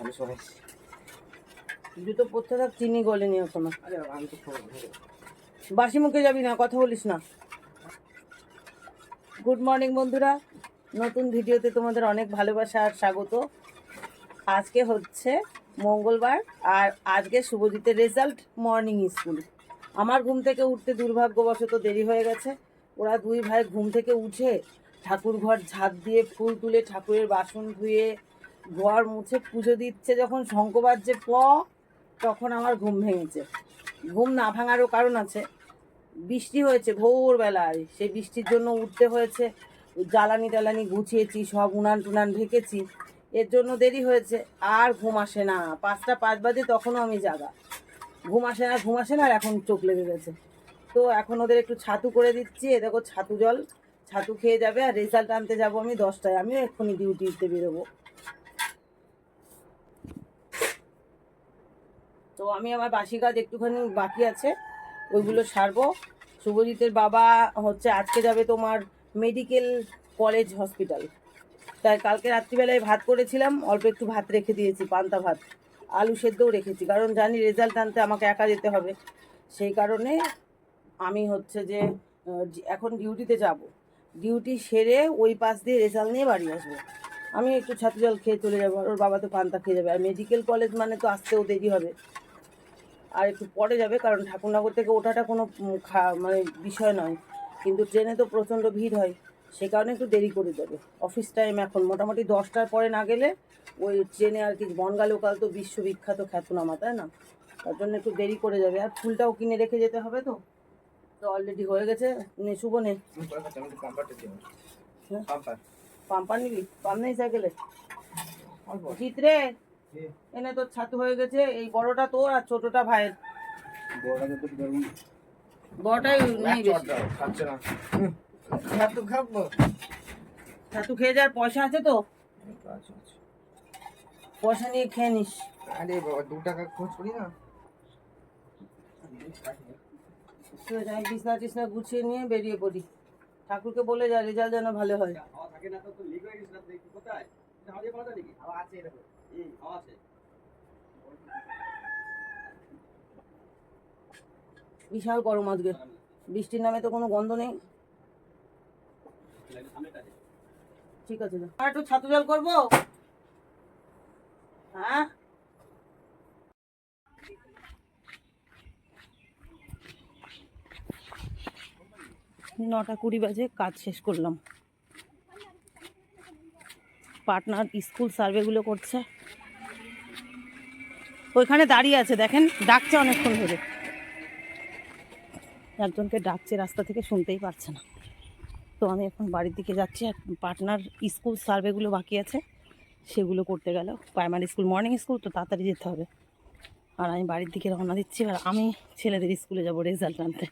আমি সবাই। জুতো পরতে থাক চিনি গলেনি এখনও আরে আমি তো বাসি মুখে যাবি না কথা বলিস না। গুড মর্নিং বন্ধুরা। নতুন ভিডিওতে তোমাদের অনেক ভালোবাসা আর স্বাগত। আজকে হচ্ছে মঙ্গলবার আর আজকে শুভজিতের রেজাল্ট মর্নিং স্কুল আমার ঘুম থেকে উঠতে দুর্ভাগ্যবশত দেরি হয়ে গেছে। ওরা দুই ভাই ঘুম থেকে উঠে ঠাকুর ঘর ঝাঁপ দিয়ে ফুল তুলে ঠাকুরের বাসন ধুয়ে ঘর মুছে পুজো দিচ্ছে যখন শঙ্খ বাজছে প, তখন আমার ঘুম ভেঙেছে। ঘুম না ভাঙারও কারণ আছে। বৃষ্টি হয়েছে ভোরবেলায়, সেই বৃষ্টির জন্য উঠতে হয়েছে। জ্বালানি টালানি গুছিয়েছি, সব উনান টুনান ঢেকেছি। এর জন্য দেরি হয়েছে, আর ঘুম আসে না। পাঁচটা পাঁচ বাজে তখনও আমি জাগা। ঘুম আসে না, ঘুম আসে না, আর এখন চোখ লেগে গেছে। তো এখন ওদের একটু ছাতু করে দিচ্ছি, এ দেখো ছাতু জল। ছাতু খেয়ে যাবে আর রেজাল্ট আনতে যাব আমি দশটায়। আমিও এক্ষুনি ডিউটিতে বেরোবো। তো আমি আমার বাসি কাজ একটুখানি বাকি আছে, ওইগুলো সারবো। শুভজিতের বাবা হচ্ছে আজকে যাবে তোমার মেডিকেল কলেজ হসপিটাল তাই কালকে রাত্রিবেলায় ভাত করেছিলাম, অল্প একটু ভাত রেখে দিয়েছি, পান্তা ভাত। আলু সেদ্ধও রেখেছি, কারণ জানি রেজাল্ট আনতে আমাকে একা যেতে হবে। সেই কারণে আমি হচ্ছে যে এখন ডিউটিতে যাব। ডিউটি সেরে ওই পাশ দিয়ে রেজাল্ট নিয়ে বাড়ি আসব। আমি একটু ছাতু জল খেয়ে চলে যাব, আর ওর বাবা তো পান্তা খেয়ে যাবে। আর মেডিকেল কলেজ মানে তো আসতেও দেরি হবে। আর একটু পরে যাবে, কারণ ঠাকুরনগর থেকে ওঠাটা কোনো খা- মানে বিষয় নয়। কিন্তু ট্রেনে তো প্রচণ্ড ভিড় হয়, সে কারণে একটু দেরি করে যাবে। অফিস টাইম এখন মোটামুটি দশটার পরে না গেলে ওই ট্রেনে আর কি বনগা লোকাল তো বিশ্ববিখ্যাত খ্যাতনামা, তাই না? তার জন্য একটু দেরি করে যাবে। আর ফুলটাও কিনে রেখে যেতে হবে তো। তো অলরেডি হয়ে গেছে নে শুভ নে। হ্যাঁ? পাম্পার। পাম্পার নিবি পাম নেই সাইকেলে অল্প। জিত রে এনে তোর ছাতু হয়ে গেছে এই বড়টা তোর আর ছোটটা ভাইয়ের। বড়টাই নেই। ছাতু খাব। ছাতু খেয়ে যাওয়ার পয়সা আছে তো। পয়সা নিয়ে খেয়ে নিস আরে বাবা, দু টাকা খরচ করি না ঠিক আছে আমি বিছনা টিছনা গুছিয়ে নিয়ে বেরিয়ে পড়ি। ঠাকুরকে বলে যা রেজাল্ট যেন ভালো হয়। বিশাল গরম আজকে। বৃষ্টির নামে তো কোনো গন্ধ নেই। ঠিক আছে আর একটু ছাতু জল করব? হ্যাঁ? নটা কুড়ি বাজে, কাজ শেষ করলাম। পার্টনার স্কুল সার্ভেগুলো করছে। ওইখানে দাঁড়িয়ে আছে, দেখেন, ডাকছে অনেকক্ষণ ধরে। একজনকে ডাকছে, রাস্তা থেকে শুনতেই পারছে না। তো আমি এখন বাড়ির দিকে যাচ্ছি, আর পার্টনার স্কুল সার্ভেগুলো বাকি আছে, সেগুলো করতে গেল। প্রাইমারি স্কুল, মর্নিং স্কুল, তো তাড়াতাড়ি যেতে হবে। আর আমি বাড়ির দিকে রওনা দিচ্ছি, আর আমি ছেলেদের স্কুলে যাব রেজাল্ট আনতে।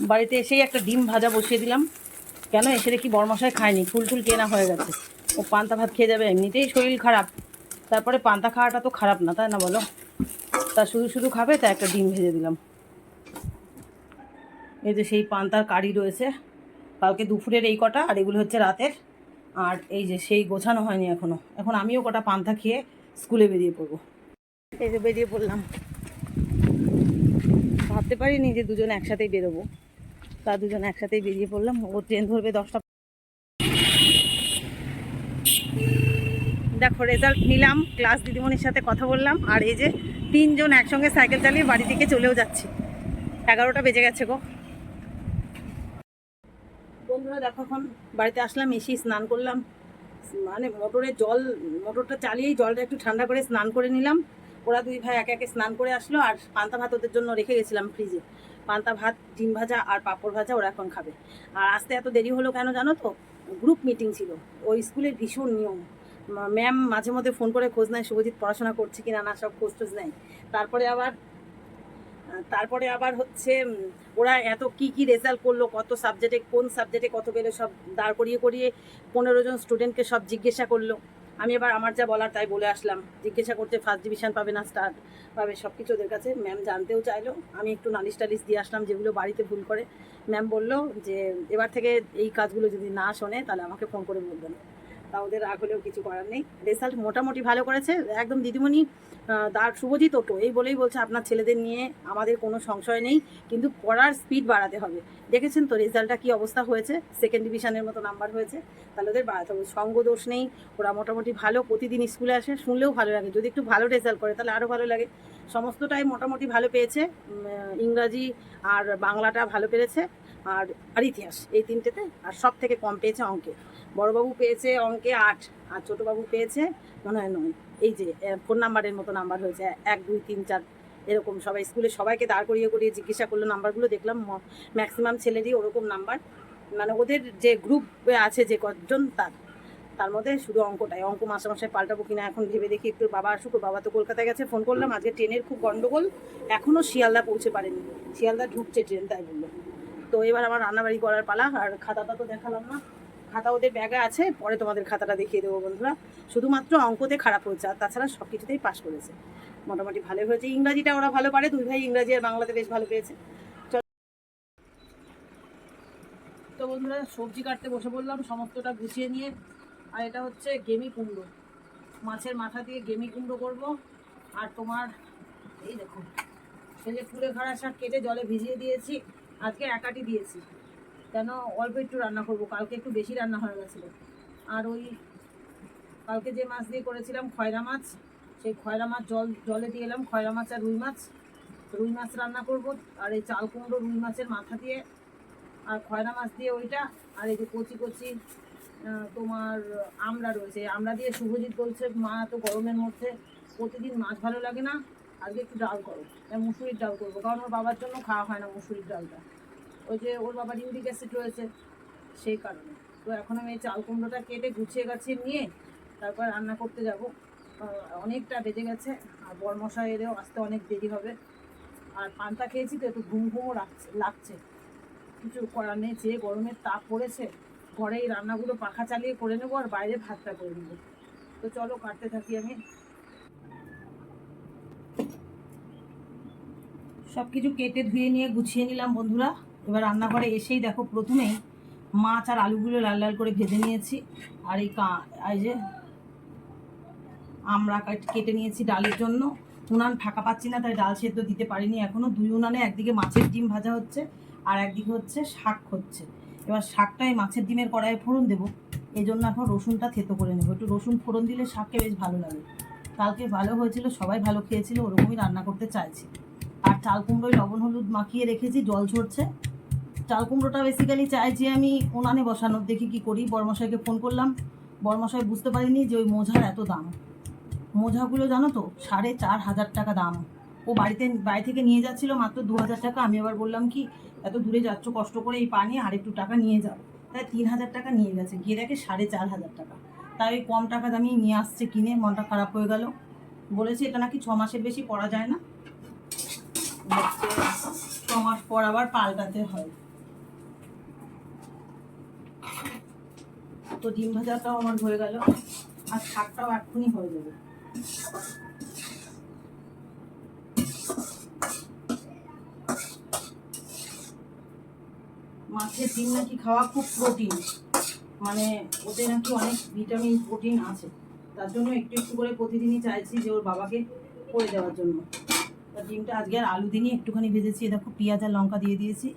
বাড়িতে এসেই একটা ডিম ভাজা বসিয়ে দিলাম। কেন? এসে দেখি বরমশাই খায়নি ফুল টুল কেনা হয়ে গেছে। ও পান্তা ভাত খেয়ে যাবে, এমনিতেই শরীর খারাপ। তারপরে পান্তা খাওয়াটা তো খারাপ না, তাই না বলো? তা শুধু শুধু খাবে তা একটা ডিম ভেজে দিলাম। এই যে সেই পান্তার কারি রয়েছে, কালকে দুপুরের এই কটা, আর এগুলো হচ্ছে রাতের। আর এই যে সেই গোছানো হয়নি এখনও। এখন আমিও কটা পান্তা খেয়ে স্কুলে বেরিয়ে পড়ব। এই যে বেরিয়ে পড়লাম। ভাবতে পারিনি যে দুজন একসাথেই বেরোবো। তা দুজন একসাথেই বেরিয়ে পড়লাম। ও ট্রেন ধরবে দশটা। দেখো রেজাল্ট নিলাম। ক্লাস দিদিমণির সাথে কথা বললাম। আর এই যে তিনজন একসঙ্গে সাইকেল চালিয়ে বাড়ি থেকে চলেও যাচ্ছি। এগারোটা বেজে গেছে গো। বন্ধুরা, দেখো এখন বাড়িতে আসলাম, এসে স্নান করলাম। মানে মোটরে জল, মোটরটা চালিয়েই জলটা একটু ঠান্ডা করে স্নান করে নিলাম। ওরা দুই ভাই একে একে স্নান করে আসলো। আর পান্তা ভাত ওদের জন্য রেখে গেছিলাম ফ্রিজে পান্তা ভাত, ডিম ভাজা আর পাঁপড় ভাজা ওরা এখন খাবে। আর আসতে এত দেরি হলো কেন জানো তো? গ্রুপ মিটিং ছিল। ওই স্কুলের ভীষণ নিয়ম। ম্যাম মাঝে মধ্যে ফোন করে খোঁজ নেয়, শুভজিৎ পড়াশোনা করছে কি না? না সব খোঁজ টোজ নেয়। তারপরে আবার তারপরে আবার হচ্ছে ওরা এত কি কি রেজাল্ট করল, কত সাবজেক্টে কোন সাবজেক্টে কত পেল সব দাঁড় করিয়ে করিয়ে পনেরো জন স্টুডেন্টকে সব জিজ্ঞাসা করল। আমি এবার আমার যা বলার তাই বলে আসলাম। জিজ্ঞাসা করতে ফার্স্ট ডিভিশন পাবে না স্টার পাবে সব কিছু ওদের কাছে। ম্যাম জানতেও চাইলো। আমি একটু নালিশ টালিশ দিয়ে আসলাম যেগুলো বাড়িতে ভুল করে। ম্যাম বলল যে, এবার থেকে এই কাজগুলো যদি না শোনে, তাহলে আমাকে ফোন করে বলবেন। তা ওদের রাগ হলেও কিছু করার নেই। রেজাল্ট মোটামুটি ভালো করেছে। একদম দিদিমণি দার শুভজিৎ ওটো এই বলেই বলছে, আপনার ছেলেদের নিয়ে আমাদের কোনো সংশয় নেই, কিন্তু পড়ার স্পিড বাড়াতে হবে। দেখেছেন তো রেজাল্টটা কি অবস্থা হয়েছে? সেকেন্ড ডিভিশনের মতো নাম্বার হয়েছে। তাহলে ওদের বাড়াতে হবে সঙ্গ দোষ নেই। ওরা মোটামুটি ভালো, প্রতিদিন স্কুলে আসে, শুনলেও ভালো লাগে। যদি একটু ভালো রেজাল্ট করে, তাহলে আরও ভালো লাগে। সমস্তটাই মোটামুটি ভালো পেয়েছে। ইংরাজি আর বাংলাটা ভালো পেরেছে। আর আর ইতিহাস, এই তিনটেতে। আর সব থেকে কম পেয়েছে অঙ্কে। বড়বাবু পেয়েছে অঙ্কে আট, আর ছোটোবাবু পেয়েছে মনে হয় নয়। এই যে ফোন নাম্বারের মতো নাম্বার হয়েছে, এক, দুই, তিন, চার, এরকম সবাই স্কুলে সবাইকে দাঁড় করিয়ে করিয়ে জিজ্ঞাসা করল নাম্বারগুলো দেখলাম ম্যাক্সিমাম ছেলেরই ওরকম নাম্বার মানে ওদের যে গ্রুপে আছে যে কজন, তার তার মধ্যে শুধু অঙ্কটাই। অঙ্ক মাসে মাসে পাল্টাবো কিনা এখন ভেবে দেখি, একটু বাবা আসুক বাবা তো কলকাতায় গেছে ফোন করলাম। আজকে ট্রেনের খুব গন্ডগোল এখনও শিয়ালদা পৌঁছে পারেনি। শিয়ালদা ঢুকছে ট্রেন তাই বলল। তো এবার আমার রান্নাবাড়ি করার পালা, আর খাতাটা তো দেখালাম না। খাতা ওদের ব্যাগে আছে, পরে তোমাদের খাতাটা দেখিয়ে দেবো বন্ধুরা। শুধুমাত্র অঙ্কতে খারাপ হয়েছে, আর তাছাড়া সব কিছুতেই পাশ করেছে। মোটামুটি ভালো হয়েছে। ইংরাজিটা ওরা ভালো পারে, দুই ভাই ইংরাজি আর বাংলাতে বেশ ভালো পেয়েছে। তো বন্ধুরা, সবজি কাটতে বসে পড়লাম, সমস্তটা গুছিয়ে নিয়ে। আর এটা হচ্ছে গেমি কুমড়ো। মাছের মাথা দিয়ে গেমি কুমড়ো করব। আর তোমার, এই দেখো এই যে ফুলে খাড়া শাক কেটে জলে ভিজিয়ে দিয়েছি। আজকে একাটি দিয়েছি। কেন অল্প একটু রান্না করব, কালকে একটু বেশি রান্না হয়ে গেছিল। আর ওই কালকে যে মাছ দিয়ে করেছিলাম খয়রা মাছ, সেই খয়রা মাছ জল, জলে দিয়ে এলাম, খয়রা মাছ আর রুই মাছ। রুই মাছ রান্না করব, আর এই চাল কুমড়ো রুই মাছের মাথা দিয়ে, আর খয়রা মাছ দিয়ে ওইটা, আর এই যে কচি কচি তোমার আমড়া রয়েছে আমড়া দিয়ে শুভজিৎ বলছে, মা তো গরমের মধ্যে প্রতিদিন মাছ ভালো লাগে না। আজকে একটু ডাল করো। তাই মুসুরির ডাল করব, কারণ ওর বাবার জন্য খাওয়া হয় না মুসুরির ডালটা। ওই যে ওর বাবার ইউরিক অ্যাসিড রয়েছে, সেই কারণে। তো এখন আমি এই চাল কুমড়োটা কেটে গুছিয়ে গাছিয়ে নিয়ে তারপর রান্না করতে যাব। অনেকটা বেজে গেছে, আর বরমশা এলেও আসতে অনেক দেরি হবে। আর পান্তা খেয়েছি তো, একটু ঘুম ঘুমও লাগছে লাগছে। কিছু করার নেই, যে গরমের তাপ পড়েছে ঘরে এই রান্নাগুলো পাখা চালিয়ে করে নেব আর বাইরে ভাতটা করে নেব। তো চলো, কাটতে থাকি আমি। সব কিছু কেটে ধুয়ে নিয়ে গুছিয়ে নিলাম বন্ধুরা। এবার রান্নাঘরে এসেই দেখো প্রথমেই মাছ আর আলুগুলো লাল লাল করে ভেজে নিয়েছি। আর এই কা এই যে আমরা কেটে নিয়েছি ডালের জন্য। উনান ফাঁকা পাচ্ছি না, তাই ডাল সেদ্ধ দিতে পারিনি এখনও। দুই উনানে একদিকে মাছের ডিম ভাজা হচ্ছে আর একদিকে হচ্ছে শাক হচ্ছে। এবার শাকটা এই মাছের ডিমের কড়াইয়ে ফোড়ন দেবো। এই জন্য এখন রসুনটা থেতো করে নেব। একটু রসুন ফোড়ন দিলে শাককে বেশ ভালো লাগে। কালকে ভালো হয়েছিল, সবাই ভালো খেয়েছিল, ওরকমই রান্না করতে চাইছি। চাল কুমড়োয় লবণ, হলুদ মাখিয়ে রেখেছি, জল ঝরছে। চাল কুমড়োটা বেসিক্যালি চাই যে আমি উনানে বসানোর, দেখি কি করি। বর্মশাইকে ফোন করলাম। বর্মশাই বুঝতে পারিনি যে ওই মোঝার এত দাম। মোঝাগুলো জানো তো, সাড়ে চার হাজার টাকা দাম। ও বাড়িতে, বাড়ি থেকে নিয়ে যাচ্ছিল মাত্র দু হাজার টাকা। আমি আবার বললাম কি, এত দূরে যাচ্ছ, কষ্ট করে এই পানি আর একটু টাকা নিয়ে যাও। তাই তিন হাজার টাকা নিয়ে গেছে। গিয়ে দেখে সাড়ে চার হাজার টাকা। তাই ওই কম টাকা দামি নিয়ে আসছে কিনে, মনটা খারাপ হয়ে গেল। বলেছে এটা নাকি ছ মাসের বেশি পড়া যায় না। হচ্ছে ছ মাস পর আবার পাল্টাতে হয়। তো ডিম ভাজাটাও আমার হয়ে গেল, আর শাকটাও এক্ষুনি হয়ে যাবে। মাছের ডিম নাকি খাওয়া খুব প্রোটিন মানে ওতে নাকি অনেক ভিটামিন, প্রোটিন আছে। তার জন্য একটু একটু করে প্রতিদিনই চাইছি যে ওর বাবাকে করে দেওয়ার জন্য। ডিমটা আজকে আর আলু দিনই একটুখানি ভেজেছি। দেখো পেঁয়াজ আর লঙ্কা দিয়ে দিয়েছি।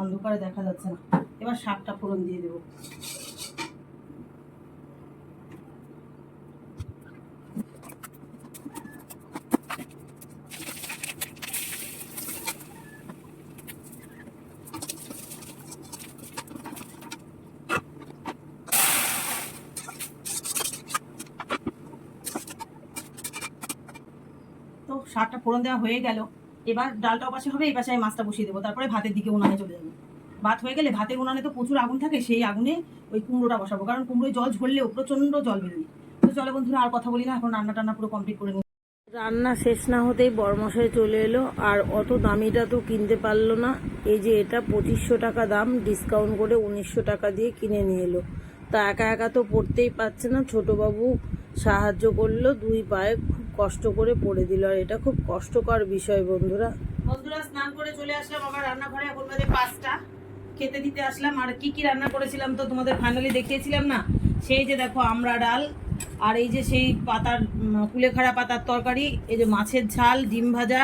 অন্ধকারে দেখা যাচ্ছে না। এবার শাকটা ফোড়ন দিয়ে দেবো তো শাকটা ফোড়ন দেওয়া হয়ে গেল। এবার ডালটা পাশে হবে, এই পাশে আমি মাছটা বসিয়ে দেবো। তারপরে ভাতের দিকে উনানে চলে যাব। ভাত হয়ে গেলে ভাতের উনানে তো প্রচুর আগুন থাকে, সেই আগুনে ওই কুমড়োটা বসাবো। কারণ কুমড়োয় জল ঝরলেও প্রচণ্ড জল বেরোয়। তো চলো বন্ধুরা, আর কথা বলি না, এখন রান্না টান্না পুরো কমপ্লিট করে নিই। রান্না শেষ না হতেই বরমশাই চলে এলো, আর অত দামিটা তো কিনতে পারল না। এই যে এটা পঁচিশশো টাকা দাম ডিসকাউন্ট করে উনিশশো টাকা দিয়ে কিনে নিয়ে এলো। তা একা একা তো পড়তেই পারছে না, ছোটবাবু সাহায্য করল, দুই পায়ে কষ্ট করে পড়ে দিল। আর এটা খুব কষ্টকর বিষয় বন্ধুরা। বন্ধুরা, স্নান করে চলে আসলাম আবার রান্নাঘরে। এখন বাজে পাঁচটা। খেতে দিতে আসলাম। আর কি কি রান্না করেছিলাম তো তোমাদের ফাইনালি দেখিয়েছিলাম না? সেই যে দেখো আমরা ডাল, আর এই যে সেই পাতার কুলেখাড়া পাতার তরকারি, এই যে মাছের ঝাল, ডিম ভাজা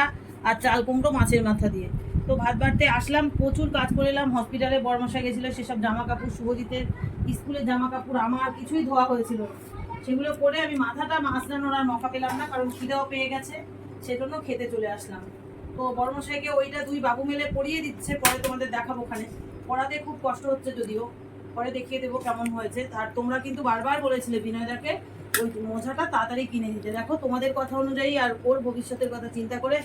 আর চাল কুমড়ো মাছের মাথা দিয়ে। তো ভাত বাড়তে আসলাম, প্রচুর কাজ করে এলাম। হসপিটালে বরমশা গেছিল, সেসব জামা কাপড় শুভজিতের স্কুলের জামা কাপড় আমার কিছুই ধোয়া হয়েছিল। সেগুলো করে আমি মাথাটা মাছলানোর আর মকা পেলাম না, কারণ খিদেও পেয়ে গেছে, সেজন্য খেতে চলে আসলাম। তো বর্মশাইকে ওইটা দুই বাবু মেলে পরিয়ে দিচ্ছে, পরে তোমাদের দেখাবো ওখানে। পড়াতে খুব কষ্ট হচ্ছে যদিও, পরে দেখিয়ে দেবো কেমন হয়েছে। আর তোমরা কিন্তু বারবার বলেছিলে বিনয়দাকে, ওই মোজাটা তাড়াতাড়ি কিনে দিতে। দেখো, তোমাদের কথা অনুযায়ী আর ওর ভবিষ্যতের কথা চিন্তা করে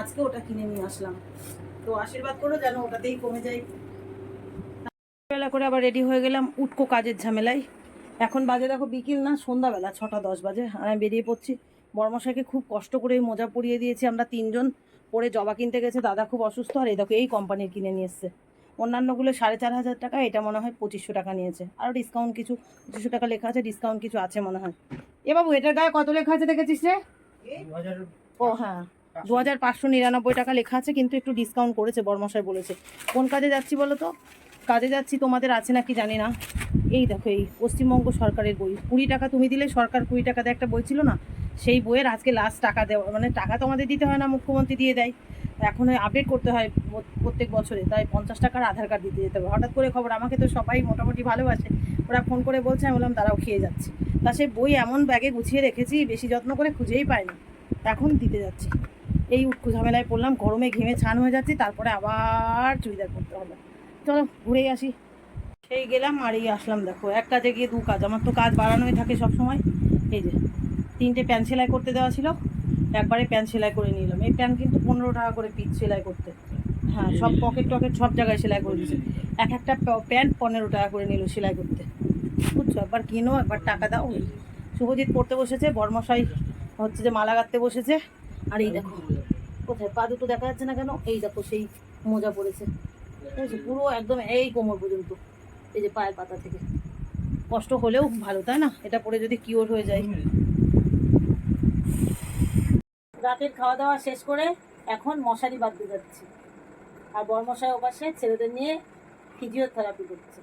আজকে ওটা কিনে নিয়ে আসলাম। তো আশীর্বাদ করো যেন ওটাতেই কমে যায়। বেলা করে আবার রেডি হয়ে গেলাম উটকো কাজের ঝামেলায়। এখন বাজে দেখো বিকেল না সন্ধ্যাবেলা ছটা দশ বাজে আর আমি বেরিয়ে পড়ছি। বর্মশাইকে খুব কষ্ট করে মোজা পরিয়ে দিয়েছি আমরা তিনজন পরে জবা কিনতে গেছে দাদা খুব অসুস্থ আর এই দেখো এই কোম্পানির কিনে নিয়ে এসছে। অন্যান্যগুলো সাড়ে চার হাজার টাকা এটা মনে হয় পঁচিশশো টাকা নিয়েছে। আরও ডিসকাউন্ট কিছু পঁচিশশো টাকা লেখা আছে ডিসকাউন্ট কিছু আছে মনে হয়। এ বাবু এটার গায়ে কত লেখা আছে দেখেছিস রে? ও হ্যাঁ দু হাজার পাঁচশো নিরানব্বই টাকা লেখা আছে কিন্তু একটু ডিসকাউন্ট করেছে বর্মশাই বলেছে। কোন কাজে যাচ্ছি বলো তো? কাজে যাচ্ছি, তোমাদের আছে নাকি জানি না। এই দেখো, এই পশ্চিমবঙ্গ সরকারের বই। কুড়ি টাকা তুমি দিলে, সরকার কুড়ি টাকা দিয়ে, একটা বই ছিল না? সেই বইয়ের আজকে লাস্ট টাকা দেওয়া মানে টাকা তো আমাদের দিতে হয় না, মুখ্যমন্ত্রী দিয়ে দেয়। এখন আপডেট করতে হয় প্রত- প্রত্যেক বছরে, তাই পঞ্চাশ টাকার আধার কার্ড দিতে যেতে হবে। হঠাৎ করে খবর, আমাকে তো সবাই মোটামুটি ভালোবাসে। ওরা ফোন করে বলছে, আমি বললাম তারাও খেয়ে যাচ্ছে। তা সেই বই এমন ব্যাগে গুছিয়ে রেখেছি, বেশি যত্ন করে খুঁজেই পাই না এখন দিতে যাচ্ছি। এই উটকু ঝামেলায় পড়লাম, গরমে ঘেমে ছান হয়ে যাচ্ছে, তারপরে আবার চুড়িদার পরতে হবে। চলো ঘুরেই আসি। সেই গেলাম আর এই আসলাম, দেখো এক কাজে গিয়ে দু কাজ। আমার তো কাজ বাড়ানোই থাকে সব সময় এই যে, তিনটে প্যান্ট সেলাই করতে দেওয়া ছিল, একবারে প্যান্ট সেলাই করে নিলাম। এই প্যান্ট কিন্তু পনেরো টাকা করে পিস সেলাই করতে। হ্যাঁ সব পকেট টকেট সব জায়গায় সেলাই করে দিয়েছে। এক একটা প্যান্ট পনেরো টাকা করে নিল সেলাই করতে। বুঝছ? একবার কিনো, একবার টাকা দাও। শুভজিৎ পড়তে বসেছে, বর্মশাই হচ্ছে যে মালা গাঁথতে বসেছে। আর এই দেখো, কোথায়? পা দুটো দেখা যাচ্ছে না কেন? এই দেখো, সেই মোজা পড়েছে। পুরো একদম এই কোমর পর্যন্ত, এই যে পায়ের পাতা থেকে। কষ্ট হলেও ভালো, তাই না? এটা পরে যদি কিওর হয়ে যায়। রাতের খাওয়া দাওয়া শেষ করে এখন মশারি বাঁধতে যাচ্ছি। আর বরমশাই ওপাশে ছেলেদের নিয়ে ফিজিওথেরাপি করছে।